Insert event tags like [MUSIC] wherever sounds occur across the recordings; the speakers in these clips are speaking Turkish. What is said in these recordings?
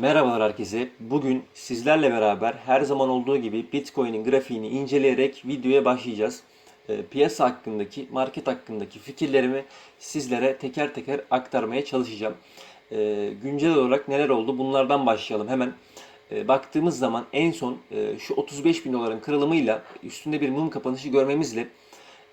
Merhabalar herkese. Bugün sizlerle beraber her zaman olduğu gibi Bitcoin'in grafiğini inceleyerek videoya başlayacağız. E, piyasa hakkındaki, market hakkındaki fikirlerimi sizlere teker teker aktarmaya çalışacağım. E, güncel olarak neler oldu bunlardan başlayalım hemen. E, baktığımız zaman en son e, şu 35 bin doların kırılımıyla üstünde bir mum kapanışı görmemizle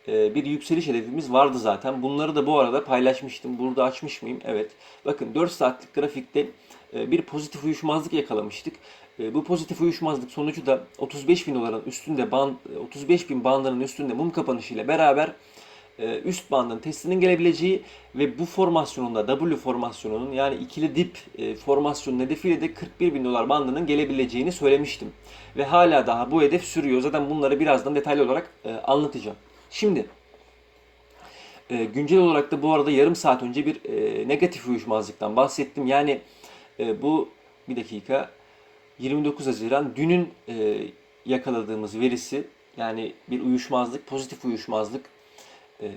e, bir yükseliş hedefimiz vardı zaten. Bunları da bu arada paylaşmıştım. Burada açmış mıyım? Evet. Bakın 4 saatlik grafikte bir pozitif uyuşmazlık yakalamıştık. E, Bu pozitif uyuşmazlık sonucu da 35 bin doların üstünde band, 35 bin bandının üstünde mum kapanışıyla beraber e, üst bandın testinin gelebileceği ve bu formasyonunda W formasyonunun yani ikili dip e, formasyonun hedefiyle de 41 bin dolar bandının gelebileceğini söylemiştim. Ve hala daha bu hedef sürüyor. Zaten bunları birazdan detaylı olarak e, anlatacağım. Şimdi e, güncel olarak da bu arada yarım saat önce bir e, negatif uyuşmazlıktan bahsettim. Yani e, bu bir dakika 29 Haziran dünün e, yakaladığımız verisi yani bir uyuşmazlık, pozitif uyuşmazlık e,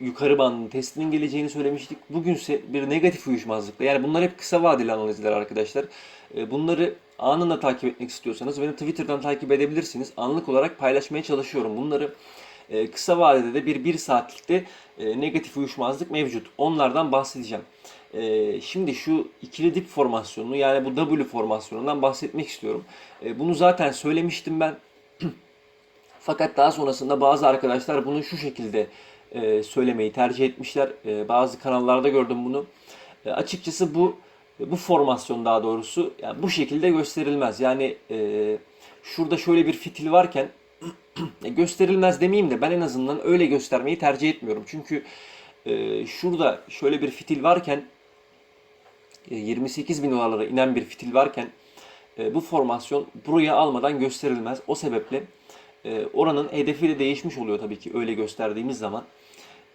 yukarı bandın testinin geleceğini söylemiştik. Bugünse bir negatif uyuşmazlıkla yani bunlar hep kısa vadeli analizler arkadaşlar. E, bunları anında takip etmek istiyorsanız beni Twitter'dan takip edebilirsiniz. Anlık olarak paylaşmaya çalışıyorum bunları. E, kısa vadede de bir bir saatlikte e, negatif uyuşmazlık mevcut. Onlardan bahsedeceğim. E, şimdi şu ikili dip formasyonunu yani bu W formasyonundan bahsetmek istiyorum. E, bunu zaten söylemiştim ben. [CLEARS THROAT] Fakat daha sonrasında bazı arkadaşlar bunu şu şekilde e, söylemeyi tercih etmişler. E, bazı kanallarda gördüm bunu. E, açıkçası bu bu formasyon daha doğrusu yani bu şekilde gösterilmez. Yani e, şurada şöyle bir fitil varken [CLEARS THROAT] e, gösterilmez demeyeyim de ben en azından öyle göstermeyi tercih etmiyorum. Çünkü e, şurada şöyle bir fitil varken 28 bin dolarlara inen bir fitil varken e, bu formasyon buraya almadan gösterilmez. O sebeple e, oranın hedefi de değişmiş oluyor tabii ki öyle gösterdiğimiz zaman.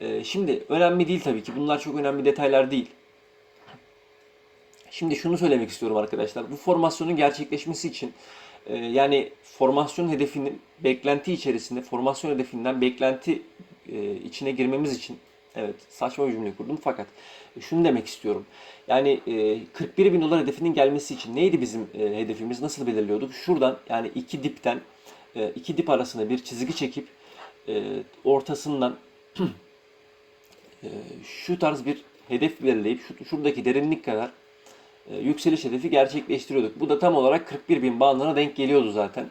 E, şimdi önemli değil tabii ki. Bunlar çok önemli detaylar değil. Şimdi şunu söylemek istiyorum arkadaşlar. Bu formasyonun gerçekleşmesi için e, yani formasyon hedefinin beklenti içerisinde, formasyon hedefinden beklenti e, içine girmemiz için evet saçma bir cümle kurdum fakat şunu demek istiyorum. Yani e, 41 bin dolar hedefinin gelmesi için neydi bizim e, hedefimiz? Nasıl belirliyorduk? Şuradan yani iki dipten e, iki dip arasında bir çizgi çekip e, ortasından [CLEARS THROAT] e, şu tarz bir hedef belirleyip şu, şuradaki derinlik kadar e, yükseliş hedefi gerçekleştiriyorduk. Bu da tam olarak 41 bin bandına denk geliyordu zaten.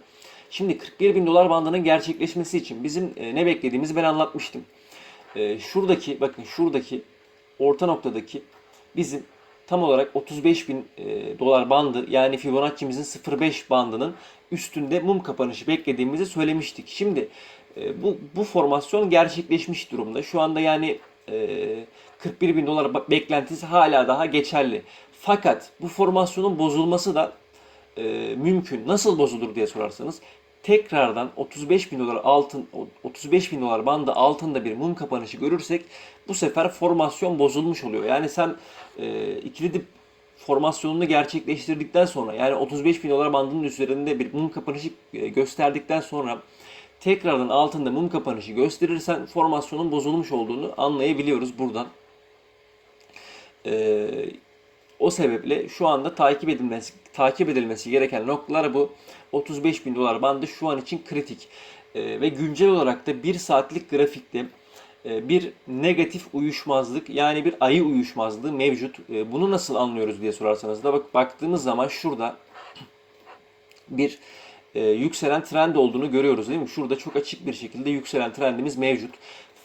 Şimdi 41 bin dolar bandının gerçekleşmesi için bizim e, ne beklediğimizi ben anlatmıştım. E, şuradaki bakın şuradaki orta noktadaki bizim tam olarak 35 bin e, dolar bandı yani Fibonacci'mizin 0.5 bandının üstünde mum kapanışı beklediğimizi söylemiştik. Şimdi e, bu, bu formasyon gerçekleşmiş durumda. Şu anda yani e, 41 bin dolar beklentisi hala daha geçerli. Fakat bu formasyonun bozulması da e, mümkün. Nasıl bozulur diye sorarsanız tekrardan 35 bin dolar altın 35 bin dolar bandı altında bir mum kapanışı görürsek bu sefer formasyon bozulmuş oluyor. Yani sen e, ikili dip formasyonunu gerçekleştirdikten sonra yani 35 bin dolar bandının üzerinde bir mum kapanışı e, gösterdikten sonra tekrardan altında mum kapanışı gösterirsen formasyonun bozulmuş olduğunu anlayabiliyoruz buradan. Ee, o sebeple şu anda takip edilmesi takip edilmesi gereken noktalar bu. 35 bin dolar bandı şu an için kritik. Ee, ve güncel olarak da 1 saatlik grafikte e, bir negatif uyuşmazlık yani bir ayı uyuşmazlığı mevcut. E, bunu nasıl anlıyoruz diye sorarsanız da bak baktığımız zaman şurada bir e, yükselen trend olduğunu görüyoruz değil mi? Şurada çok açık bir şekilde yükselen trendimiz mevcut.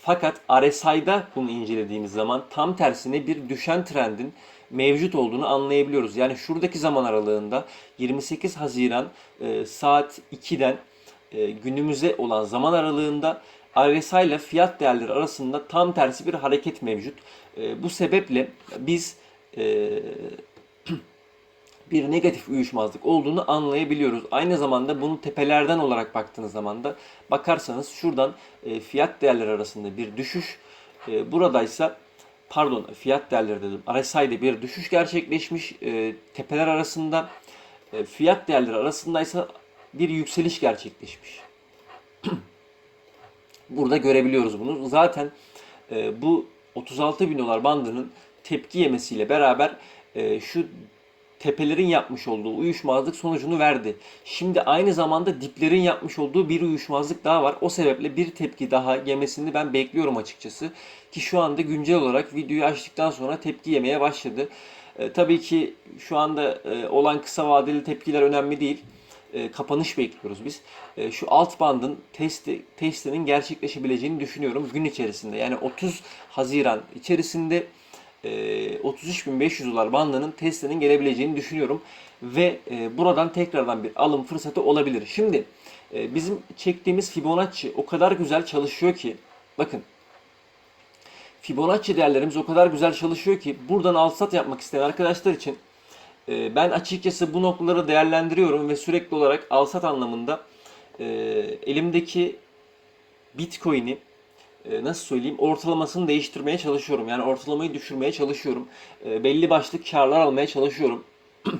Fakat RSI'da bunu incelediğimiz zaman tam tersine bir düşen trendin mevcut olduğunu anlayabiliyoruz. Yani şuradaki zaman aralığında 28 Haziran e, saat 2'den e, günümüze olan zaman aralığında RSI ile fiyat değerleri arasında tam tersi bir hareket mevcut. E, bu sebeple biz e, [CLEARS THROAT] bir negatif uyuşmazlık olduğunu anlayabiliyoruz. Aynı zamanda bunu tepelerden olarak baktığınız zaman da bakarsanız şuradan e, fiyat değerleri arasında bir düşüş, e, buradaysa pardon fiyat değerleri dedim. RSI'de bir düşüş gerçekleşmiş. E, tepeler arasında e, fiyat değerleri arasındaysa bir yükseliş gerçekleşmiş. [CLEARS THROAT] Burada görebiliyoruz bunu. Zaten e, bu 36 bin dolar bandının tepki yemesiyle beraber e, şu tepelerin yapmış olduğu uyuşmazlık sonucunu verdi. Şimdi aynı zamanda diplerin yapmış olduğu bir uyuşmazlık daha var. O sebeple bir tepki daha yemesini ben bekliyorum açıkçası. Ki şu anda güncel olarak videoyu açtıktan sonra tepki yemeye başladı. E, tabii ki şu anda e, olan kısa vadeli tepkiler önemli değil. E, kapanış bekliyoruz biz. E, şu alt bandın testi testinin gerçekleşebileceğini düşünüyorum gün içerisinde. Yani 30 Haziran içerisinde e, 33.500 dolar bandının testinin gelebileceğini düşünüyorum ve e, buradan tekrardan bir alım fırsatı olabilir. Şimdi e, bizim çektiğimiz Fibonacci o kadar güzel çalışıyor ki bakın Fibonacci değerlerimiz o kadar güzel çalışıyor ki buradan al sat yapmak isteyen arkadaşlar için e, ben açıkçası bu noktaları değerlendiriyorum ve sürekli olarak al sat anlamında e, elimdeki Bitcoin'i e, nasıl söyleyeyim ortalamasını değiştirmeye çalışıyorum. Yani ortalamayı düşürmeye çalışıyorum. E, belli başlı karlar almaya çalışıyorum. [CLEARS THROAT]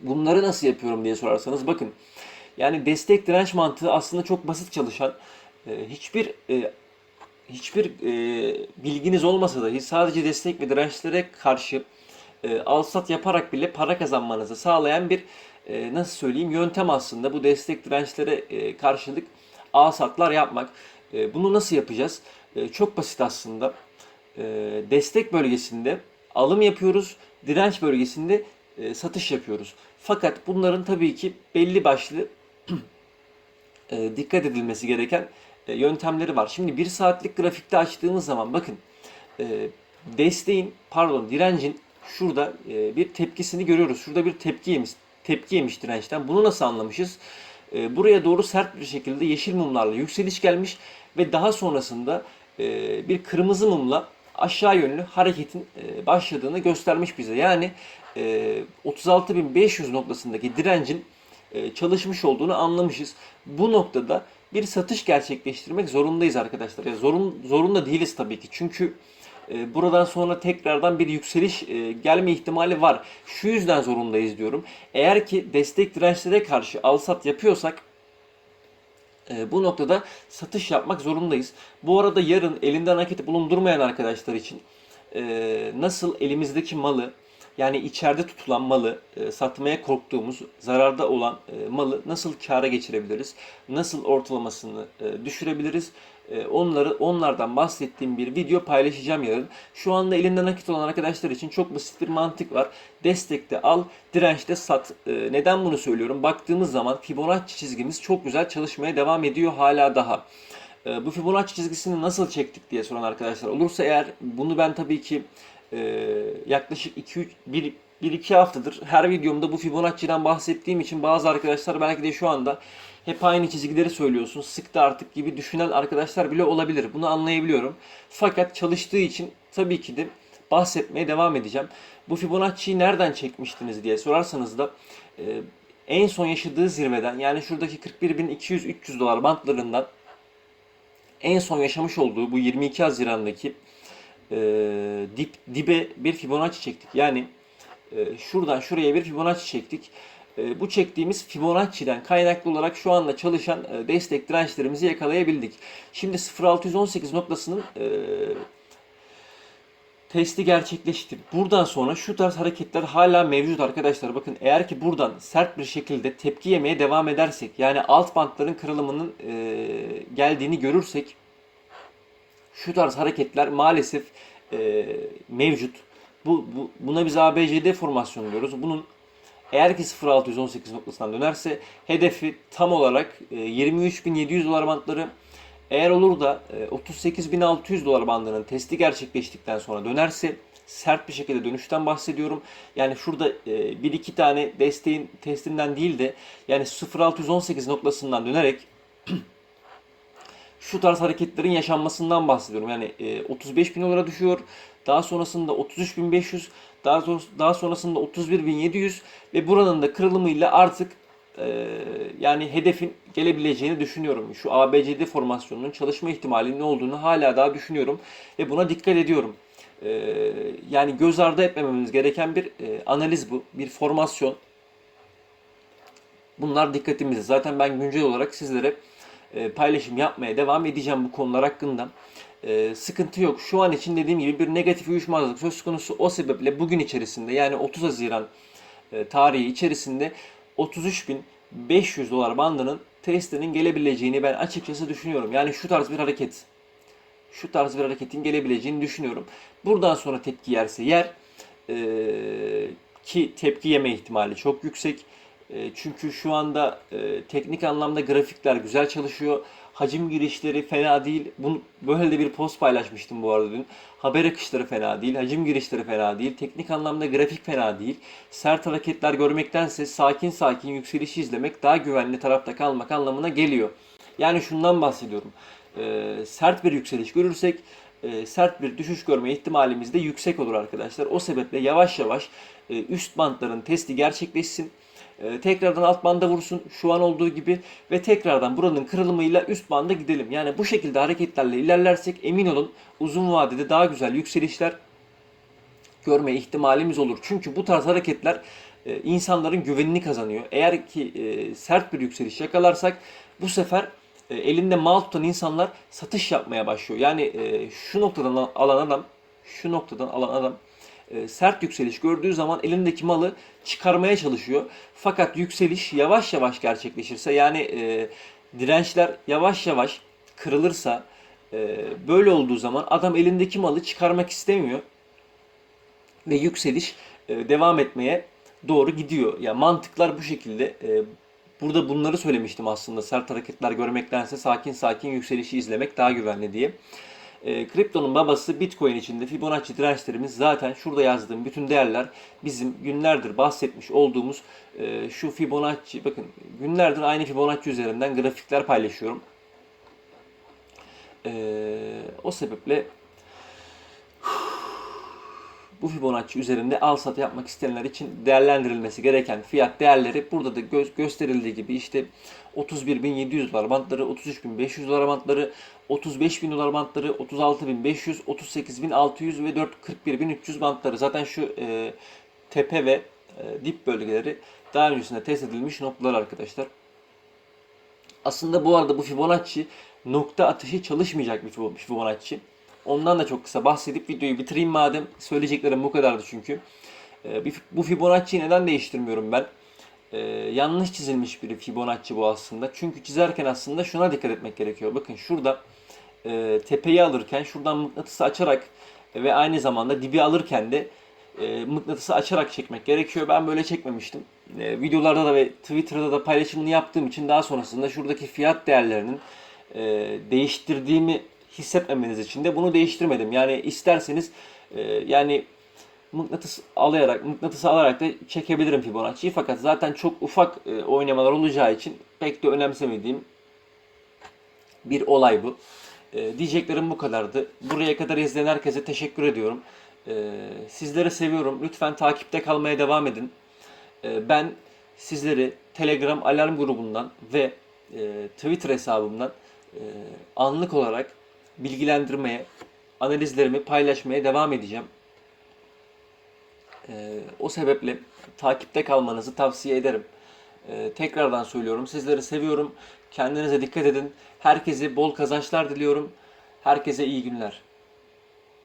Bunları nasıl yapıyorum diye sorarsanız bakın. Yani destek direnç mantığı aslında çok basit çalışan e, hiçbir e, hiçbir e, bilginiz olmasa dahi sadece destek ve dirençlere karşı e, al sat yaparak bile para kazanmanızı sağlayan bir e, nasıl söyleyeyim yöntem aslında bu destek dirençlere e, karşılık al satlar yapmak. E, bunu nasıl yapacağız? E, çok basit aslında. E, destek bölgesinde alım yapıyoruz, direnç bölgesinde e, satış yapıyoruz. Fakat bunların tabii ki belli başlı [CLEARS THROAT] e, dikkat edilmesi gereken e, yöntemleri var. Şimdi bir saatlik grafikte açtığımız zaman bakın e, desteğin pardon direncin şurada e, bir tepkisini görüyoruz. Şurada bir tepki yemiş, tepki yemiş dirençten. Bunu nasıl anlamışız? E, buraya doğru sert bir şekilde yeşil mumlarla yükseliş gelmiş ve daha sonrasında e, bir kırmızı mumla aşağı yönlü hareketin e, başladığını göstermiş bize. Yani e, 36.500 noktasındaki direncin e, çalışmış olduğunu anlamışız. Bu noktada bir satış gerçekleştirmek zorundayız arkadaşlar. Ya zorun zorunda değiliz tabii ki. Çünkü buradan sonra tekrardan bir yükseliş e, gelme ihtimali var. Şu yüzden zorundayız diyorum. Eğer ki destek dirençlere karşı al sat yapıyorsak e, bu noktada satış yapmak zorundayız. Bu arada yarın elinden nakit bulundurmayan arkadaşlar için e, nasıl elimizdeki malı yani içeride tutulan malı e, satmaya korktuğumuz, zararda olan e, malı nasıl kâra geçirebiliriz? Nasıl ortalamasını e, düşürebiliriz? E, onları onlardan bahsettiğim bir video paylaşacağım yarın. Şu anda elinde nakit olan arkadaşlar için çok basit bir mantık var. Destekte al, dirençte sat. E, neden bunu söylüyorum? Baktığımız zaman Fibonacci çizgimiz çok güzel çalışmaya devam ediyor hala daha. E, bu Fibonacci çizgisini nasıl çektik diye soran arkadaşlar olursa eğer bunu ben tabii ki yaklaşık 2 1 1-2 haftadır her videomda bu Fibonacci'den bahsettiğim için bazı arkadaşlar belki de şu anda hep aynı çizgileri söylüyorsun. Sıktı artık gibi düşünen arkadaşlar bile olabilir. Bunu anlayabiliyorum. Fakat çalıştığı için tabii ki de bahsetmeye devam edeceğim. Bu Fibonacci'yi nereden çekmiştiniz diye sorarsanız da e, en son yaşadığı zirveden yani şuradaki 41.200-300 dolar bantlarından en son yaşamış olduğu bu 22 Haziran'daki e, dip dibe bir Fibonacci çektik. Yani şuradan şuraya bir Fibonacci çektik. E, bu çektiğimiz Fibonacci'den kaynaklı olarak şu anda çalışan e, destek dirençlerimizi yakalayabildik. Şimdi 0618 noktasının e, testi gerçekleşti. Buradan sonra şu tarz hareketler hala mevcut arkadaşlar. Bakın eğer ki buradan sert bir şekilde tepki yemeye devam edersek yani alt bantların kırılımının e, geldiğini görürsek şu tarz hareketler maalesef mevcut. Bu, bu, buna biz ABCD formasyonu diyoruz. Bunun eğer ki 0618 noktasından dönerse hedefi tam olarak e, 23.700 dolar bantları eğer olur da e, 38.600 dolar bandının testi gerçekleştikten sonra dönerse sert bir şekilde dönüşten bahsediyorum. Yani şurada e, bir iki tane desteğin testinden değil de yani 0618 noktasından dönerek [CLEARS THROAT] şu tarz hareketlerin yaşanmasından bahsediyorum. Yani e, 35 bin dolara düşüyor. Daha sonrasında 33.500, daha, daha sonrasında 31.700 ve buranın da kırılımıyla artık e, yani hedefin gelebileceğini düşünüyorum. Şu ABCD formasyonunun çalışma ihtimalinin ne olduğunu hala daha düşünüyorum ve buna dikkat ediyorum. E, yani göz ardı etmememiz gereken bir e, analiz bu, bir formasyon. Bunlar dikkatimizde. Zaten ben güncel olarak sizlere e, paylaşım yapmaya devam edeceğim bu konular hakkında. E, sıkıntı yok. Şu an için dediğim gibi bir negatif uyuşmazlık söz konusu. O sebeple bugün içerisinde yani 30 Haziran e, tarihi içerisinde 33.500 dolar bandının Tesla'nın gelebileceğini ben açıkçası düşünüyorum. Yani şu tarz bir hareket şu tarz bir hareketin gelebileceğini düşünüyorum. Buradan sonra tepki yerse yer Ee, ki tepki yeme ihtimali çok yüksek. Ee, çünkü şu anda e, teknik anlamda grafikler güzel çalışıyor. Hacim girişleri fena değil. Bunu, böyle de bir post paylaşmıştım bu arada dün. Haber akışları fena değil. Hacim girişleri fena değil. Teknik anlamda grafik fena değil. Sert hareketler görmektense sakin sakin yükselişi izlemek daha güvenli tarafta kalmak anlamına geliyor. Yani şundan bahsediyorum. Ee, sert bir yükseliş görürsek e, sert bir düşüş görme ihtimalimiz de yüksek olur arkadaşlar. O sebeple yavaş yavaş e, üst bantların testi gerçekleşsin. E, tekrardan alt banda vursun şu an olduğu gibi ve tekrardan buranın kırılımıyla üst banda gidelim. Yani bu şekilde hareketlerle ilerlersek emin olun uzun vadede daha güzel yükselişler görme ihtimalimiz olur. Çünkü bu tarz hareketler e, insanların güvenini kazanıyor. Eğer ki e, sert bir yükseliş yakalarsak bu sefer e, elinde mal tutan insanlar satış yapmaya başlıyor. Yani e, şu noktadan al- alan adam, şu noktadan alan adam sert yükseliş gördüğü zaman elindeki malı çıkarmaya çalışıyor. Fakat yükseliş yavaş yavaş gerçekleşirse yani e, dirençler yavaş yavaş kırılırsa e, böyle olduğu zaman adam elindeki malı çıkarmak istemiyor ve yükseliş e, devam etmeye doğru gidiyor. Ya mantıklar bu şekilde. E, burada bunları söylemiştim aslında. Sert hareketler görmektense sakin sakin yükselişi izlemek daha güvenli diye. E, kriptonun babası Bitcoin içinde Fibonacci dirençlerimiz zaten şurada yazdığım bütün değerler bizim günlerdir bahsetmiş olduğumuz e, şu Fibonacci bakın günlerdir aynı Fibonacci üzerinden grafikler paylaşıyorum. E, o sebeple bu Fibonacci üzerinde al sat yapmak isteyenler için değerlendirilmesi gereken fiyat değerleri burada da gö- gösterildiği gibi işte 31.700 dolar bantları, 33.500 dolar bantları, 35.000 dolar bantları, 36.500, 38.600 ve 41.300 bantları. Zaten şu e, tepe ve e, dip bölgeleri daha öncesinde test edilmiş noktalar arkadaşlar. Aslında bu arada bu Fibonacci nokta atışı çalışmayacak bir Fibo- Fibonacci. Ondan da çok kısa bahsedip videoyu bitireyim madem. Söyleyeceklerim bu kadardı çünkü. Ee, bu Fibonacci'yi neden değiştirmiyorum ben? Ee, yanlış çizilmiş bir Fibonacci bu aslında. Çünkü çizerken aslında şuna dikkat etmek gerekiyor. Bakın şurada e, tepeyi alırken şuradan mıknatısı açarak ve aynı zamanda dibi alırken de e, mıknatısı açarak çekmek gerekiyor. Ben böyle çekmemiştim. E, videolarda da ve Twitter'da da paylaşımını yaptığım için daha sonrasında şuradaki fiyat değerlerinin değiştirdiğimi hissetmemeniz için de bunu değiştirmedim. Yani isterseniz e, yani mıknatıs alayarak, mıknatısı alarak da çekebilirim Fibonacci'yi. Fakat zaten çok ufak e, oynamalar olacağı için pek de önemsemediğim bir olay bu. E, diyeceklerim bu kadardı. Buraya kadar izleyen herkese teşekkür ediyorum. E, sizleri seviyorum. Lütfen takipte kalmaya devam edin. E, ben sizleri Telegram alarm grubundan ve e, Twitter hesabımdan e, anlık olarak bilgilendirmeye, analizlerimi paylaşmaya devam edeceğim. E, o sebeple takipte kalmanızı tavsiye ederim. E, tekrardan söylüyorum. Sizleri seviyorum. Kendinize dikkat edin. Herkese bol kazançlar diliyorum. Herkese iyi günler.